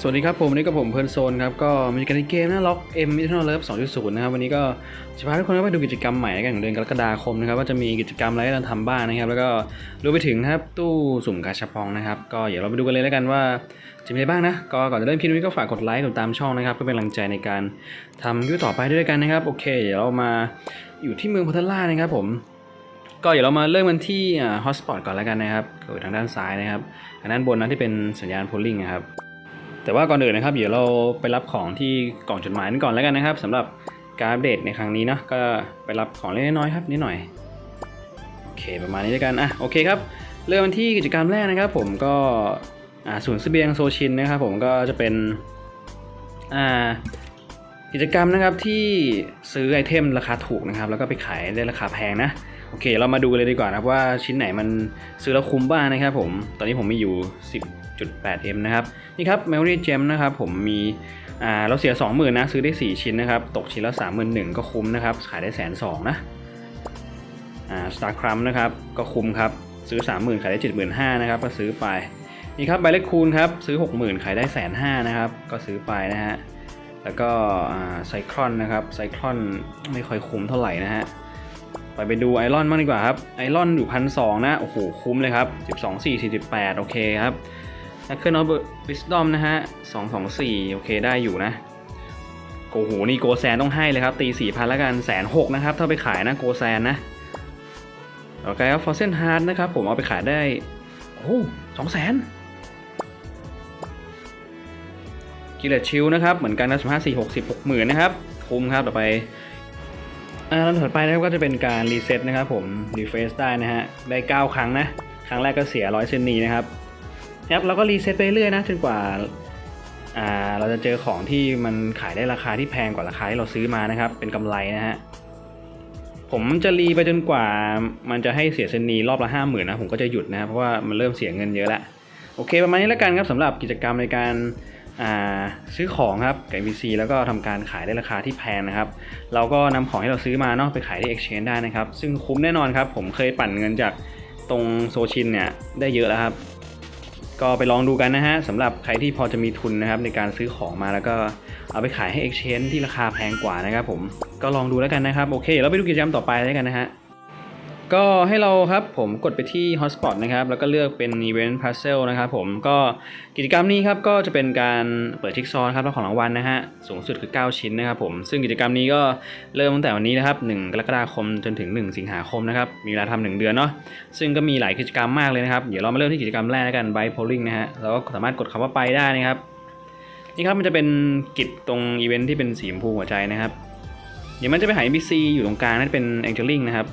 สวัสดีครับผมวันนี้กับผมเพลินโซนครับก็มีกันในเกมนะล็อก M Eternal Love 2.0นย์นะครับวันนี้ก็จะพาทุกคนไปดูกิจกรรมใหม่กันของเดือนกรกฎาคมนะครับว่าจะมีกิจกรรมอะไรให้เราทำบ้างนะครับ แล้วก็รวมไปถึงนะครับตู้สุ่มกาชาปองนะครับก็เดี๋ยวเราไปดูกันเลยแล้วกันว่าจะมีอะไรบ้างนะก็ก่อนจะเริ่มคลิปนี้ก็ฝากกดไลค์กดตามช่องนะครับเพื่อเป็นกำลังใจในการทำคลิปต่อไปด้วยกันนะครับโอเค เดี๋ยวเรามาอยู่ที่เมืองพัทล่านะครับผมก็เดี๋ยวเรามาเริ่มกันที่ฮอสปอตก่อนแล้วกันนะครับก็อทางด้านซ้ายนะครับทางด้านบนนะที่เป็นสัญญาณโพลิงนะครับ แต่ว่าก่อนอื่นนะครับเดี๋ยวเราไปรับของที่กล่องจดหมายนั้นก่อนแล้วกันนะครับสำหรับการอัปเดตในครั้งนี้เนาะก็ไปรับของเล็กน้อยครับนิดหน่อยโอเคประมาณนี้แล้วกันอะโอเคครับเริ่มที่กิจกรรมแรกนะครับ ผมก็อ่าศูนย์เบียงโซชินนะครับผมก็จะเป็นอ่ากิจกรรมนะครับที่ซื้อไอเทมราคาถูกนะครับ แล้วก็ไปขายได้ราคาแพงนะโอเค เรามาดูเลยดีกว่านะครับว่าชิ้นไหนมันซื้อแล้วคุ้มบ้างนะครับผมตอนนี้ผมมีอยู่ 1.8M นะครับนี่ครับ Memory Gem นะครับผมมีอ่าเราเสีย 20,000นะซื้อได้ 4 ชิ้นนะครับ ตกชิ้นละ31,000ก็คุ้มนะครับ ขายได้แสนสองนะอ่า Star c r u m นะครับ ก็คุ้มครับ ซื้อ 30,000 ขายได้ 75,000นะครับ ก็ซื้อไป นี่ครับ b บเล็กคูณครับ ซื้อ 60,000 ขายได้แสนห้านะครับ ก็ซื้อไปนะฮะแล้วก็ไซคลอนนะครับไซคลอนไม่ค่อยคุ้มเท่าไหร่นะฮะไปไปดูไอรอนบ้างดีกว่าครับไอรอนอยู่พันสองนะ โอ้โห คุ้มเลยครับ 12 4 48 โอเคครับ แฮกเกอร์นอตวิสดอมนะฮะสองสองสี่โอเคได้อยู่นะโอ้โหนี่โกแซนต้องให้เลยครับ ตีสี่พันแล้วกันแสนหกนะครับ ถ้าไปขายนะโกแซนนะ โอเคครับฟอสเซนฮาร์ดนะครับ ผมเอาไปขายได้ โอ้สองแสนกิเลตชิลนะครับ เหมือนกันนะสิบห้าสี่หกสิบหกหมื่นนะครับ คุ้มครับต่อไปอ่าลำถัดไปนะครับก็จะเป็นการรีเซ็ตนะครับผมรีเฟรชได้นะฮะได้ 9 ครั้งนะ ครั้งแรกก็เสียร้อยเซนนีนะครับ ครับเราก็รีเซ็ตไปเรื่อยนะจนกว่าอ่าเราจะเจอของที่มันขายได้ราคาที่แพงกว่าราคาที่เราซื้อมานะครับ เป็นกำไรนะฮะผมจะรีไปจนกว่ามันจะให้เสียเซนนีรอบละห้าหมื่นนะผมก็จะหยุดนะครับเพราะว่ามันเริ่มเสียเงินเยอะแล้วโอเคประมาณนี้แล้วกันครับสำหรับกิจกรรมในการซื้อของครับกับ VC แล้วก็ทำการขายได้ราคาที่แพงนะครับ เราก็นำของที่เราซื้อมาเนาะไปขายที่ Exchange ได้นะครับ ซึ่งคุ้มแน่นอนครับ ผมเคยปั่นเงินจากตรงโซชินเนี่ยได้เยอะแล้วครับ ก็ไปลองดูกันนะฮะสำหรับใครที่พอจะมีทุนนะครับในการซื้อของมาแล้วก็เอาไปขายให้ Exchange ที่ราคาแพงกว่านะครับผมก็ลองดูแล้วกันนะครับโอเค เราไปดูกิจกรรมต่อไปแล้วกันนะฮะ ก็ให้เราครับผมกดไปที่ Hotspot นะครับ แล้วก็เลือกเป็น Event Puzzle นะครับผมก็กิจกรรมนี้ครับก็จะเป็นการเปิดชิกซอว์ครับแล้วของรางวัลนะฮะสูงสุดคือ 9 ชิ้นนะครับผมซึ่งกิจกรรมนี้ก็เริ่มตั้งแต่วันนี้นะครับ 1 กรกฎาคมจนถึง 1 สิงหาคมนะครับ มีเวลาทำหนึ่งเดือนเนาะซึ่งก็มีหลายกิจกรรมมากเลยนะครับ เดี๋ยวเรามาเริ่มที่กิจกรรมแรกแล้วกัน By Polling นะฮะเราก็สามารถกดคำว่าไปได้นะครับนี่ครับมันจะเป็นกิจตรงอีเวนท์ที่เป็นสีชมพูหัวใจนะครับเดี๋ยวมันจะไปหา NPC อยู่ตรงกลางนั่นเป็น Angeling นะครับ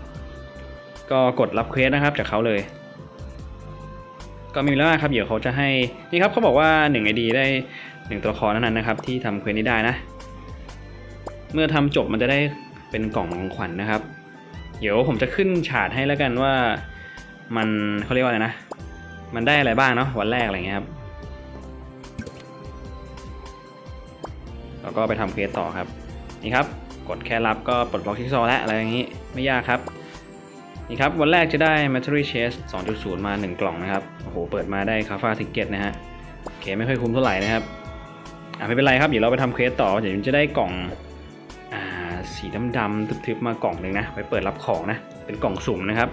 ก็กดรับเควสนะครับจากเขาเลย ก็ไม่มีแล้วครับเดี๋ยวเขาจะให้นี่ครับเขาบอกว่า1 ID ได้ 1 ตัวละครนั้นนะครับ ที่ทำเควสนี้ได้นะ เมื่อทำจบมันจะได้เป็นกล่องของขวัญนะครับ เดี๋ยวผมจะขึ้นฉาดให้แล้วกันว่ามันเขาเรียกว่าอะไรนะ มันได้อะไรบ้างเนาะวันแรกอะไรเงี้ยครับแล้วก็ไปทำเควสต่อครับ นี่ครับ กดแค่รับก็ปลดล็อกชิกซอแล้วอะไรอย่างนี้ไม่ยากครับ นี่ครับ วันแรกจะได้ Material Chest 2.0 มา 1 กล่องนะครับ โอ้โห เปิดมาได้คาฟ้าทิกเก็ตนะฮะโอเคไม่ค่อยคุ้มเท่าไหร่นะครับ อ่าไม่เป็นไรครับ เดี๋ยวเราไปทำเควสต่อ เดี๋ยวจะได้กล่อง อ่า สีดำๆทึบๆ มากล่องหนึ่งนะ ไปเปิดรับของนะ เป็นกล่องสุ่มนะครับ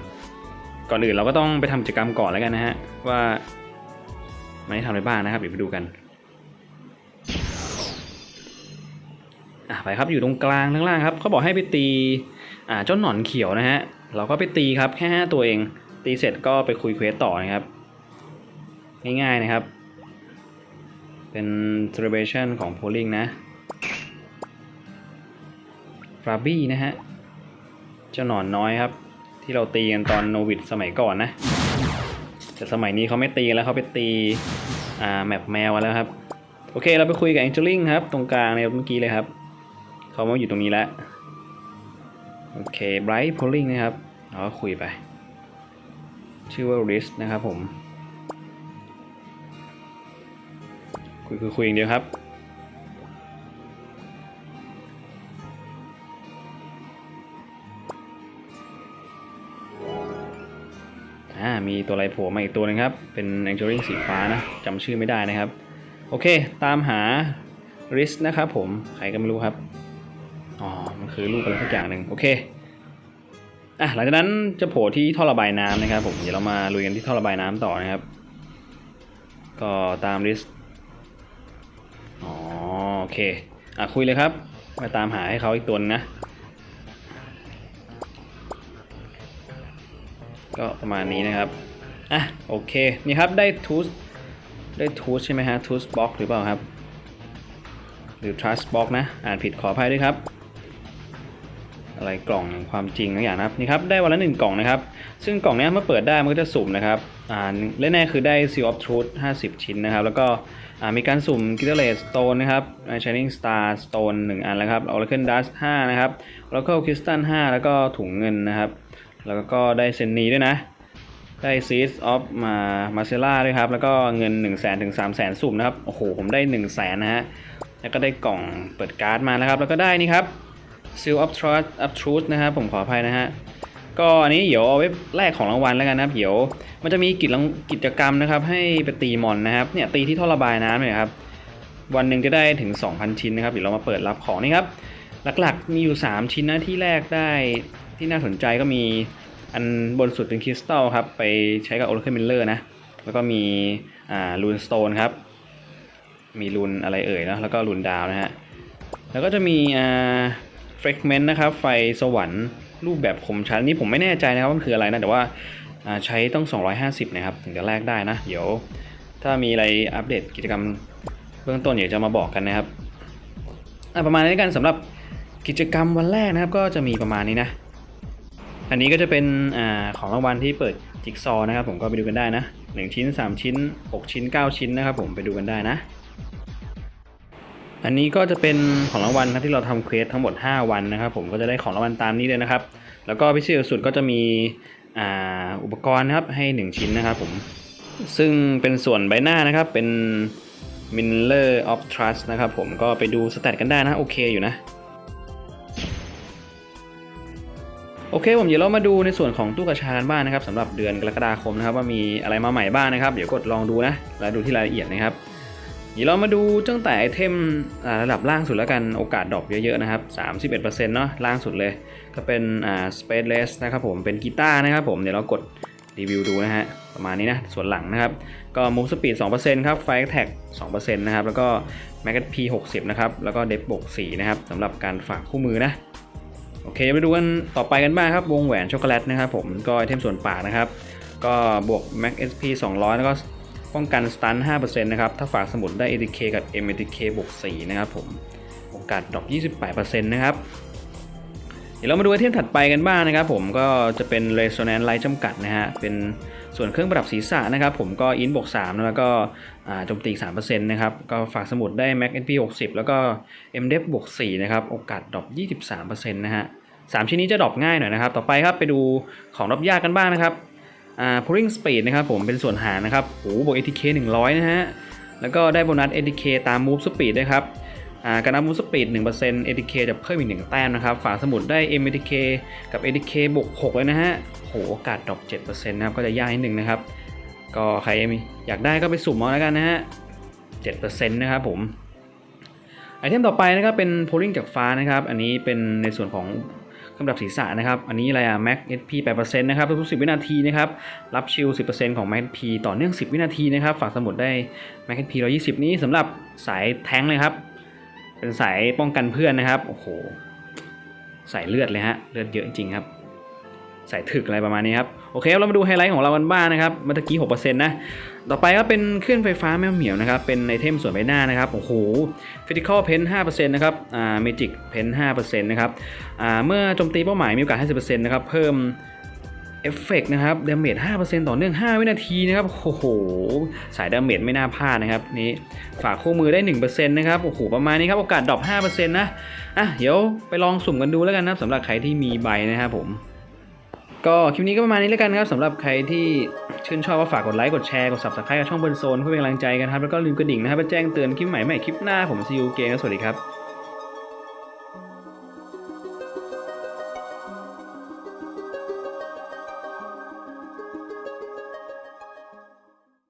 ก่อนอื่นเราก็ต้องไปทำกิจกรรมก่อนแล้วกันนะฮะ ว่ามันได้ทำอะไรบ้างนะครับ เดี๋ยวไปดูกัน อะไปครับ อยู่ตรงกลางข้างล่างครับเขาบอกให้ไปตี อ่าเจ้าหนอนเขียวนะฮะ เราก็ไปตีครับแค่ห้าตัวเอง ตีเสร็จก็ไปคุยเควสต่อนะครับ ง่ายๆนะครับ เป็น celebration ของ polling นะฟราบี้นะฮะ เจ้าหนอนน้อยครับ ที่เราตีกันตอนโนวิดสมัยก่อนนะ แต่สมัยนี้เขาไม่ตีแล้วเขาไปตี อ่า แมปแมวแล้วครับ โอเค เราไปคุยกับแองเจลิงครับ ตรงกลางในเมื่อกี้เลยครับ เขามาอยู่ตรงนี้แล้ว โอเค Bright Polling นะครับเราก็คุยไป ชื่อว่า Riz นะครับผม คุยคุยคุยอย่างเดียวครับอ่ามีตัวอะไรโผล่มาอีกตัวหนึงครับ เป็น Angeling สีฟ้านะจำชื่อไม่ได้นะครับ โอเค ตามหาริสนะครับผม ใครก็ไม่รู้ครับ คือรูปอะไรสักอย่างหนึ่งโอเคอะหลังจากนั้นจะโผล่ที่ท่อระบายน้ำนะครับผมเดี๋ยวเรามาลุยกันที่ท่อระบายน้ำต่อนะครับ ก็ตามริสอ๋อโอเคอะคุยเลยครับมาตามหาให้เขาอีกตัวนนะ ก็ประมาณนี้นะครับอะโอเคนี่ครับได้ทูสได้ทูสใช่ไหมฮะทูสบ็อกหรือเปล่าครับ หรือ trust box นะ อ่านผิดขออภัยด้วยครับ อะไรกล่องความจริงทุกอย่างนะครับนี่ครับได้วันละหนึ่งกล่องนะครับ ซึ่งกล่องนี้เมื่อเปิดได้มันก็จะสุ่มนะครับอ่าและแน่คือได้ Seal of Truth 50 ชิ้นนะครับ แล้วก็อ่ามีการสุ่ม g i t t e r a t Stone นะครับ Shining Star Stone 1 อันแล้วครับ Oracle Dust 5 นะครับแล้วก็ Crystal 5 แล้วก็ถุงเงินนะครับ แล้วก็ได้เซนนีด้วยนะได้ Seeds of มามาเซล่าด้วยครับ แล้วก็เงิน 1 0 0 0 0 0ถึง3 0 0 0 0สุ่มนะครับ โอ้โห ผมได้ 1 0 0 0 0 0นะฮะ แล้วก็ได้กล่องเปิดการ์ดมานะครับ แล้วก็ได้นี่ครับ Seal of Trust of Truth นะครับผมขออภัยนะฮะก็อันนี้เดี๋ยวเอาไว้แลกของรางวัลแล้วกันนะครับเดี๋ยวมันจะมีกิจกิจกรรมนะครับ ให้ไปตีมอนนะครับเนี่ยตีที่ท่อระบายน้ำเนี่ยครับวันหนึ่งจะได้ถึง 2,000 ชิ้นนะครับเดี๋ยวเรามาเปิดรับของนี่ครับหลักๆมีอยู่ 3 ชิ้นนะที่แรกได้ที่น่าสนใจก็มีอันบนสุดเป็นคริสตัลครับไปใช้กับ Oracle Miller นะแล้วก็มีอ่าลูนสโตนครับมีรูนอะไรเอ่ยนะแล้วก็รูนดาวนะฮะแล้วก็จะมีอ่า เฟกเมนต์นะครับ ไฟสวรรค์รูปแบบคมชัดนี่ผมไม่แน่ใจนะครับว่ามันคืออะไรนะ แต่ว่าใช้ต้อง 250 นะครับ ถึงจะแลกได้นะ เดี๋ยว ถ้ามีอะไรอัปเดตกิจกรรมเบื้องต้นเดี๋ยวจะมาบอกกันนะครับประมาณนี้กันสำหรับกิจกรรมวันแรกนะครับ ก็จะมีประมาณนี้นะ อันนี้ก็จะเป็นอของรางวัลที่เปิดจิ๊กซอว์นะครับ ผมก็ไปดูกันได้นะ 1 ชิ้น 3 ชิ้น 6 ชิ้น 9 ชิ้นนะครับ ผมไปดูกันได้นะ อันนี้ก็จะเป็นของรางวัลครับที่เราทำเควสทั้งหมด 5 วันนะครับ ผมก็จะได้ของรางวัลตามนี้เลยนะครับ แล้วก็พิเศษสุดก็จะมีอ่าอุปกรณ์นะครับให้ 1 ชิ้นนะครับผมซึ่งเป็นส่วนใบหน้านะครับเป็น Miller of Trust นะครับผมก็ไปดูสแตทกันได้นะโอเคอยู่นะโอเคผมเดี๋ยวเรามาดูในส่วนของตู้กระชากันบ้างนะครับสำหรับเดือนกรกฎาคมนะครับว่ามีอะไรมาใหม่บ้างนะครับ เดี๋ยวกดลองดูนะแล้วดูที่รายละเอียดนะครับ เดี๋ยวเรามาดูตั้งแต่ไอเทมระดับล่างสุดแล้วกันโอกาสดรอปเยอะๆนะครับ 31%เนาะล่างสุดเลย ก็เป็นอ่า Spaceless นะครับผมเป็นกีตาร์นะครับผมเดี๋ยวเรากดรีวิวดูนะฮะประมาณนี้นะส่วนหลังนะครับ ก็ Move Speed 2%ครับ Fire Attack 2%นะครับ แล้วก็ Mag P 60นะครับ แล้วก็ Depth บวก4นะครับสำหรับการฝากคู่มือนะโอเคมาดูกันต่อไปกันบ้างครับ วงแหวนช็อกโกแลตนะครับผมก็ไอเทมส่วนปากนะครับ ก็บวก Max SP 200 แล้วก็ ป้องกันสตัน5%นะครับ ถ้าฝากสมุดได้ ATK กับ MATK บวก4นะครับผม โอกาสดรอป28%นะครับ เดี๋ยวเรามาดูไอเทมถัดไปกันบ้างนะครับผม ก็จะเป็น Resonance Light จำกัดนะฮะ เป็นส่วนเครื่องประดับศีรษะนะครับผมก็อินบวก3แล้วก็โจมตี3%นะครับ ก็ฝากสมุดได้ Max SP 60 แล้วก็ MDEF บวก4นะครับ โอกาสดรอป23%นะฮะสามชิ้นนี้จะดรอปง่ายหน่อยนะครับ ต่อไปครับไปดูของดรอปยากกันบ้างนะครับ อ่า Pulling Speed นะครับผมเป็นส่วนหารนะครับโอ้โหบวก ATK 100 นะฮะ แล้วก็ได้โบนัส ATK ตาม Move Speed ด้วยครับการนับ Move Speed 1% ATK จะเพิ่มอีก 1 แต้มนะครับ ฝาสมุดได้ MATK กับ ATK บวก 6 เลยนะฮะ โหโอกาสดรอป7%นะครับ ก็จะยากนิดนึงนะครับ ก็ใครมีอยากได้ก็ไปสุ่มเอาแล้วกันนะฮะ7%นะครับผม ไอเทมต่อไปนะครับเป็น Pulling จากฟ้านะครับ อันนี้เป็นในส่วนของ เครื่องประดับศีรษะนะครับ อันนี้อะไรอะ Mac SP 8%นะครับ ทุกๆ10 วินาทีนะครับ รับชิล 10%ของ Mac SP ต่อเนื่อง 10 วินาทีนะครับ ฝากสมุดได้ Mac SP 120 นี้สำหรับสายแท้งเลยครับ เป็นสายป้องกันเพื่อนนะครับ โอ้โหใส่เลือดเลยฮะ เลือดเยอะจริงๆครับ ใส่ถึกอะไรประมาณนี้ครับ โอเคเรามาดูไฮไลท์ของเรากันบ้างนะครับเมื่อกี้6%นะ ต่อไปก็เป็นเครื่องไฟฟ้าแมวเหมียวนะครับ เป็นไอเทมส่วนใบหน้านะครับ โอ้โห Physical Paint 5%นต์นะครับ อ่า Magic Paint 5%นต์นะครับ อ่า เมื่อโจมตีเป้าหมายมีโอกาส50%นต์นะครับ เพิ่มเอฟเฟกนะครับดาเมจ5%ต่อเนื่อง5วินาทีนะครับ โอ้โห สายดาเมจไม่น่าพลาดนะครับ นี่ ฝากคู่มือได้1%นต์นะครับ โอ้โห ประมาณนี้ครับ โอกาสดรอป5%นะ อะ เดี๋ยวไปลองสุ่มกันดูแล้วกันนะครับสำหรับใครที่มีใบนะครับผม ก็คลิปนี้ก็ประมาณนี้แล้วกันครับสำหรับใครที่ชื่นชอบก็ฝากกดไลค์กดแชร์กด subscribe กับช่องบนโซนเพื่อเป็นกำลังใจกันครับแล้วก็ลืมกระดิ่งนะครับเพื่อแจ้งเตือนคลิปใหม่ใหม่คลิปหน้าผมซีอูเกมสวัสดีครับ